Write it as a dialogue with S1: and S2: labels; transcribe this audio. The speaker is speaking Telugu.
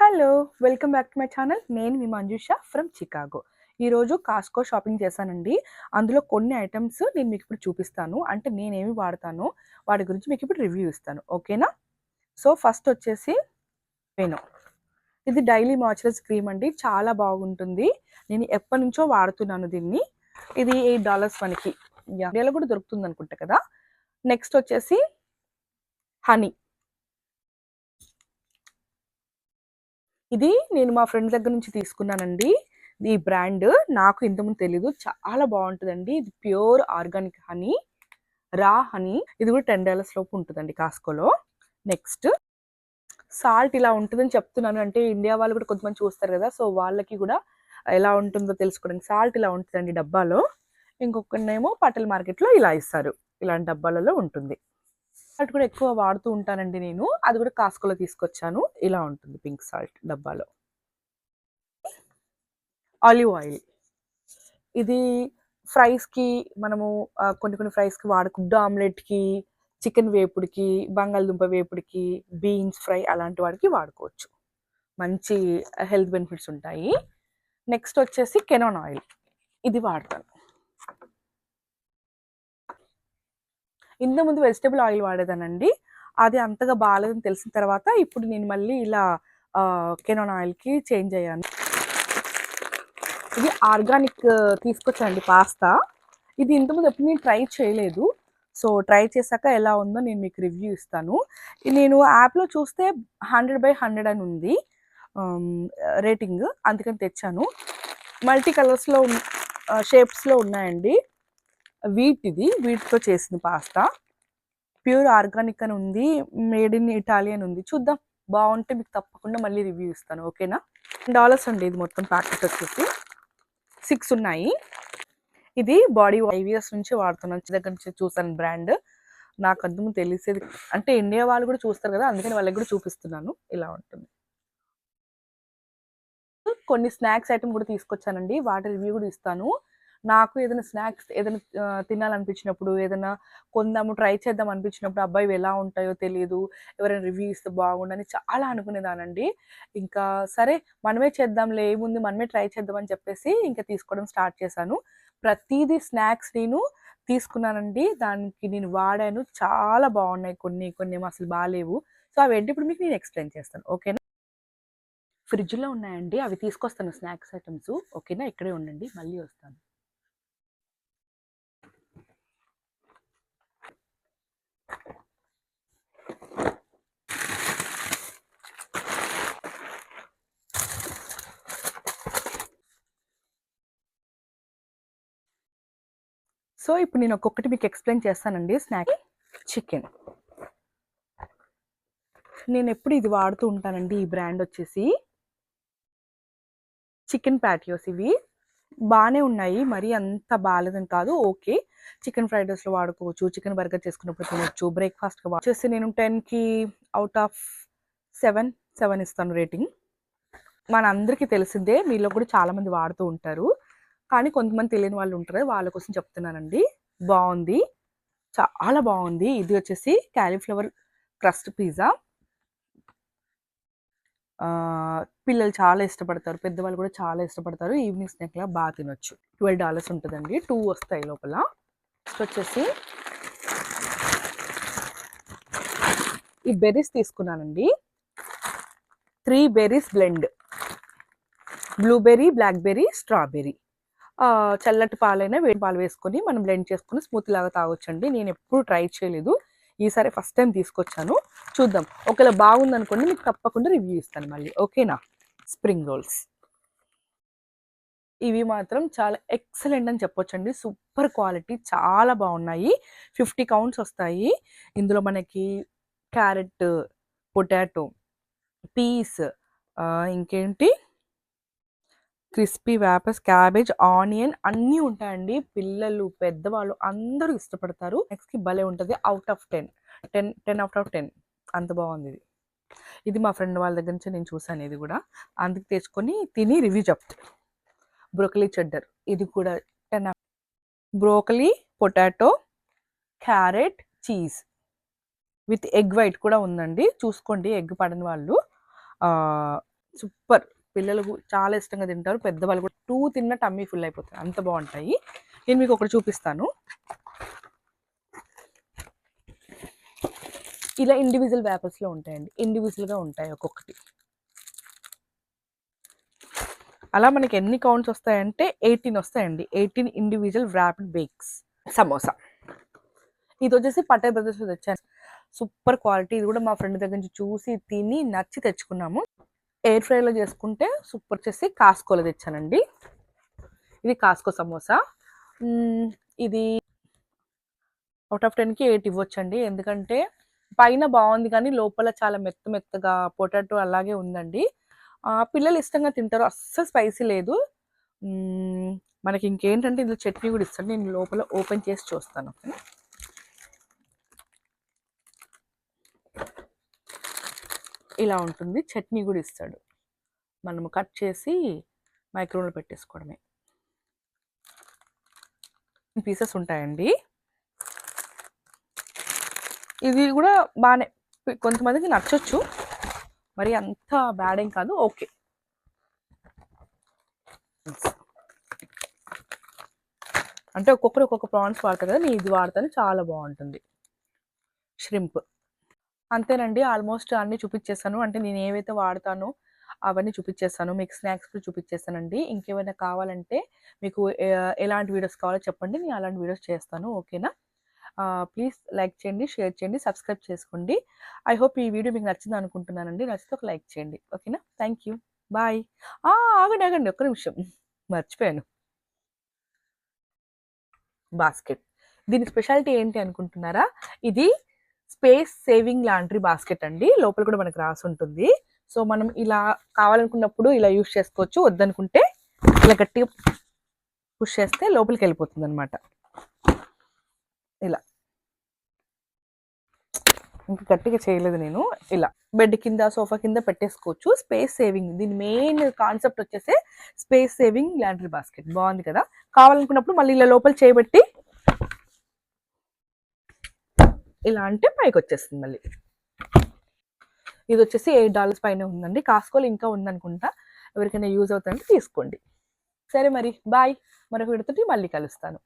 S1: Hello welcome back to my channel నేను మీ మంజుష ఫ్రమ్ చికాగో ఈరోజు కాస్కో షాపింగ్ చేశానండి. అందులో కొన్ని ఐటమ్స్ నేను మీకు ఇప్పుడు చూపిస్తాను. అంటే నేనేమి వాడతాను వాటి గురించి మీకు ఇప్పుడు రివ్యూ ఇస్తాను. ఓకేనా సో ఫస్ట్ వచ్చేసి వెనో ఇది డైలీ మాయిశ్చరైజ్ క్రీమ్ అండి. చాలా బాగుంటుంది. నేను ఎప్పటి నుంచో వాడుతున్నాను దీన్ని. ఇది ఎయిట్ డాలర్స్ మనకి. ఇండియాలో కూడా దొరుకుతుంది అనుకుంటా కదా? నెక్స్ట్ వచ్చేసి హనీ ఇది నేను మా ఫ్రెండ్ దగ్గర నుంచి తీసుకున్నానండి. ఈ బ్రాండ్ నాకు ఇంతకుముందు తెలీదు. చాలా బాగుంటుందండి. ఇది pure organic honey raw honey. ఇది కూడా టెన్ డాలర్స్ లోపు ఉంటుందండి కాస్కోలో. నెక్స్ట్ సాల్ట్ ఇలా ఉంటుందని చెప్తున్నాను. అంటే ఇండియా వాళ్ళు కూడా కొంతమంది చూస్తారు కదా సో వాళ్ళకి కూడా ఎలా ఉంటుందో తెలుసుకోవడానికి సాల్ట్ ఇలా ఉంటుందండి డబ్బాలో. ఇంకొకనేమో పటల్ మార్కెట్లో ఇలా ఇస్తారు. ఇలాంటి డబ్బాలలో ఉంటుంది. సాల్ట్ కూడా ఎక్కువ వాడుతూ ఉంటానండి నేను. అది కూడా కాస్కోలో తీసుకొచ్చాను. ఇలా ఉంటుంది పింక్ సాల్ట్ డబ్బాలో. Olive oil. ఇది ఫ్రైస్కి మనము కొన్ని కొన్ని ఫ్రైస్కి వాడు గుడ్డు ఆమ్లెట్కి చికెన్ వేపుడికి బంగాళదుంప వేపుడికి బీన్స్ ఫ్రై అలాంటి వాడికి వాడుకోవచ్చు. మంచి హెల్త్ బెనిఫిట్స్ ఉంటాయి. నెక్స్ట్ వచ్చేసి కెనాన్ ఆయిల్. ఇది వాడతాను. ఇంత ముందు వెజిటబుల్ ఆయిల్ వాడేదానండి. అది అంతగా బాగాలేదని తెలిసిన తర్వాత ఇప్పుడు నేను మళ్ళీ ఇలా కెనాన్ ఆయిల్కి చేంజ్ అయ్యాను. ఇది ఆర్గానిక్ తీసుకొచ్చానండి పాస్తా. ఇది ఇంతకుముందు ఎప్పుడు నేను ట్రై చేయలేదు. సో ట్రై చేశాక ఎలా ఉందో నేను మీకు రివ్యూ ఇస్తాను. నేను యాప్లో చూస్తే హండ్రెడ్ బై హండ్రెడ్ అని ఉంది రేటింగ్. అందుకని తెచ్చాను. మల్టీ కలర్స్లో షేప్స్లో ఉన్నాయండి. వీట్ ఇది వీటితో చేసింది పాస్తా. ప్యూర్ ఆర్గానిక్ అని ఉంది మేడ్ ఇన్ ఇటాలియన్ ఉంది. చూద్దాం బాగుంటే మీకు తప్పకుండా మళ్ళీ రివ్యూ ఇస్తాను ఓకేనా? డాలర్స్ అండి ఇది మొత్తం ప్యాకెట్ వచ్చేసి. సిక్స్ ఉన్నాయి. ఇది బాడీ ఫైవ్ ఇయర్స్ నుంచి వాడుతున్నాను చిన్న దగ్గర నుంచి చూసాను బ్రాండ్. నాకు అంతకు తెలిసేది అంటే ఇండియా వాళ్ళు కూడా చూస్తారు కదా అందుకని వాళ్ళకి కూడా చూపిస్తున్నాను ఇలా ఉంటుంది. కొన్ని స్నాక్స్ ఐటమ్ కూడా తీసుకొచ్చానండి వాటి రివ్యూ కూడా ఇస్తాను. నాకు ఏదైనా స్నాక్స్ ఏదైనా తినాలనిపించినప్పుడు ఏదైనా కొందాము ట్రై చేద్దాం అనిపించినప్పుడు అబ్బాయి ఎలా ఉంటాయో తెలియదు ఎవరైనా రివ్యూ ఇస్తే బాగుండని చాలా అనుకునేదానండి. ఇంకా సరే మనమే చేద్దాంలే ఏముంది మనమే ట్రై చేద్దామని చెప్పేసి ఇంకా తీసుకోవడం స్టార్ట్ చేశాను. ప్రతిదీ స్నాక్స్ నేను తీసుకున్నానండి. దానికి నేను వాడాను. చాలా బాగున్నాయి కొన్ని కొన్ని ఏమో అసలు బాగాలేవు సో అవి ఏంటి? ఇప్పుడు మీకు నేను ఎక్స్ప్లెయిన్ చేస్తాను. ఓకేనా? ఫ్రిడ్జ్లో ఉన్నాయండి. అవి తీసుకొస్తాను స్నాక్స్ ఐటమ్స్. ఓకేనా? ఇక్కడే ఉండండి. మళ్ళీ వస్తాను. సో ఇప్పుడు నేను ఒక్కొక్కటి మీకు ఎక్స్ప్లెయిన్ చేస్తానండి. Snack chicken. నేను ఎప్పుడు ఇది వాడుతూ ఉంటానండి ఈ బ్రాండ్ వచ్చేసి. చికెన్ ప్యాటియోస్ ఇవి. బాగానే ఉన్నాయి మరీ అంత బాగాలేదని కాదు ఓకే. చికెన్ ఫ్రైడ్ రైస్లో వాడుకోవచ్చు చికెన్ బర్గర్ చేసుకున్నప్పుడు తినవచ్చు బ్రేక్ఫాస్ట్గా వచ్చేసి నేను టెన్కి అవుట్ ఆఫ్ సెవెన్ సెవెన్ ఇస్తాను రేటింగ్. మన అందరికీ తెలిసిందే మీలో కూడా చాలామంది వాడుతూ ఉంటారు. కానీ కొంతమంది తెలియని వాళ్ళు ఉంటారు. వాళ్ళ కోసం చెప్తున్నానండి. బాగుంది. చాలా బాగుంది. ఇది వచ్చేసి క్యాలీఫ్లవర్ క్రస్ట్ పిజ్జా. పిల్లలు చాలా ఇష్టపడతారు. పెద్దవాళ్ళు కూడా చాలా ఇష్టపడతారు. ఈవినింగ్ స్నాక్లా బాగా తినొచ్చు. ట్వెల్వ్ డాలర్స్ ఉంటుందండి. టూ వస్తాయి లోపల. నెక్స్ట్ వచ్చేసి ఈ బెర్రీస్ తీసుకున్నానండి. Three berries blend. Blueberry blackberry strawberry. చల్లటి పాలైనా వేడి పాలు వేసుకొని మనం బ్లెండ్ చేసుకొని స్మూత్ లాగా తాగొచ్చండి. నేను ఎప్పుడు ట్రై చేయలేదు. ఈసారి ఫస్ట్ టైం తీసుకొచ్చాను. చూద్దాం. ఒకవేళ బాగుందనుకోండి మీకు తప్పకుండా రివ్యూ ఇస్తాను మళ్ళీ. ఓకేనా? స్ప్రింగ్ రోల్స్ ఇవి మాత్రం చాలా ఎక్సలెంట్ అని చెప్పొచ్చండి. సూపర్ క్వాలిటీ చాలా బాగున్నాయి. ఫిఫ్టీ కౌంట్స్ వస్తాయి. ఇందులో మనకి క్యారెట్ పొటాటో పీస్ ఇంకేంటి? క్రిస్పీ వ్యాపస్ క్యాబేజ్ ఆనియన్ అన్నీ ఉంటాయండి. పిల్లలు పెద్దవాళ్ళు అందరూ ఇష్టపడతారు. నెక్స్ట్కి భలే ఉంటుంది. Out of ten ten ten out of ten అంత బాగుంది ఇది. ఇది మా ఫ్రెండ్ వాళ్ళ దగ్గర నుంచి నేను చూసాను ఇది కూడా. అందుకు తెచ్చుకొని తిని రివ్యూ చెప్తాను బ్రోకలీ చెడ్డర్ ఇది కూడా ten broccoli potato carrot cheese with egg white కూడా ఉందండి. చూసుకోండి ఎగ్ పడని వాళ్ళు. సూపర్ పిల్లలు చాలా ఇష్టంగా తింటారు. పెద్దవాళ్ళు కూడా టూ తిన్న టమ్మీ ఫుల్ అయిపోతుంది అంత బాగుంటాయి. నేను మీకు ఒకటి చూపిస్తాను. ఇలా ఇండివిజువల్ వ్యాపర్స్లో ఉంటాయండి. ఇండివిజువల్గా ఉంటాయి ఒక్కొక్కటి. అలా మనకి ఎన్ని కౌంట్స్ వస్తాయంటే ఎయిటీన్ వస్తాయండి. Eighteen individual wrapped bakes samosa ఇది వచ్చేసి పట్టే బ్రదర్స్ తెచ్చాను. సూపర్ క్వాలిటీ ఇది కూడా మా ఫ్రెండ్ దగ్గర నుంచి చూసి తిని నచ్చి తెచ్చుకున్నాము. ఎయిర్ ఫ్రైలో చేసుకుంటే సూపర్ వచ్చేసి కాస్కోలో తెచ్చానండి. ఇది కాస్కో సమోసా. ఇది అవుట్ ఆఫ్ టెన్కి ఎయిట్ ఇవ్వచ్చండి. ఎందుకంటే పైన బాగుంది కానీ లోపల చాలా మెత్త మెత్తగా పొటాటో అలాగే ఉందండి. పిల్లలు ఇష్టంగా తింటారు. అస్సలు స్పైసీ లేదు. మనకి ఇంకేంటంటే ఇందులో చట్నీ కూడా ఇస్తాను. నేను లోపల ఓపెన్ చేసి చూస్తాను. ఓకేనా ఇలా ఉంటుంది. చట్నీ కూడా ఇస్తాడు. మనము కట్ చేసి మైక్రోవేవ్లో పెట్టేసుకోవడమే. పీసెస్ ఉంటాయండి. ఇది కూడా బాగానే కొంతమందికి నచ్చచ్చు. మరి అంత బ్యాడ్ ఏం కాదు. ఓకే. అంటే ఒక్కొక్కరు ఒక్కొక్క ప్రాన్స్ వాడతారు కదా. నేను ఇది వాడతాను. చాలా బాగుంటుంది. ష్రింప్ అంతేనండి. ఆల్మోస్ట్ అన్ని చూపించేస్తాను అంటే నేను ఏవైతే వాడతానో అవన్నీ చూపించేస్తాను మీకు స్నాక్స్ కూడా చూపించేస్తానండి ఇంకేమైనా కావాలంటే మీకు ఎలాంటి వీడియోస్ కావాలో చెప్పండి. నేను అలాంటి వీడియోస్ చేస్తాను. ఓకేనా? ప్లీజ్ లైక్ చేయండి షేర్ చేయండి సబ్స్క్రైబ్ చేసుకోండి. ఐ హోప్ ఈ వీడియో మీకు నచ్చింది అనుకుంటున్నానండి. నచ్చితే ఒక లైక్ చేయండి. ఓకేనా? Thank you. బాయ్. ఆగండి ఆగండి. ఒక్క నిమిషం. మర్చిపోయాను. బాస్కెట్. దీని స్పెషాలిటీ ఏంటి అనుకుంటున్నారా? ఇది స్పేస్ సేవింగ్ లాండ్రీ బాస్కెట్ అండి. లోపల కూడా మనకు రాసి ఉంటుంది. సో మనం ఇలా కావాలనుకున్నప్పుడు ఇలా యూజ్ చేసుకోవచ్చు. వద్దనుకుంటే ఇలా గట్టిగా పుష్ చేస్తే లోపలికి వెళ్ళిపోతుంది అనమాట ఇలా. ఇంకా గట్టిగా చేయలేదు నేను. ఇలా. బెడ్ కింద సోఫా కింద పెట్టేసుకోవచ్చు. స్పేస్ సేవింగ్ దీని మెయిన్ కాన్సెప్ట్ వచ్చేసి స్పేస్ సేవింగ్ లాండ్రీ బాస్కెట్ బాగుంది కదా? కావాలనుకున్నప్పుడు మళ్ళీ ఇలా లోపల చేయబట్టి ఇలా అంటే పైకి వచ్చేస్తుంది మళ్ళీ. ఇది వచ్చేసి ఎయిట్ డాలర్స్ పైన ఉందండి. కాస్కోలు ఇంకా ఉందనుకుంటా. ఎవరికైనా యూజ్ అవుతుందంటే తీసుకోండి. సరే మరి బాయ్. మరొక విడతటి మళ్ళీ కలుస్తాను.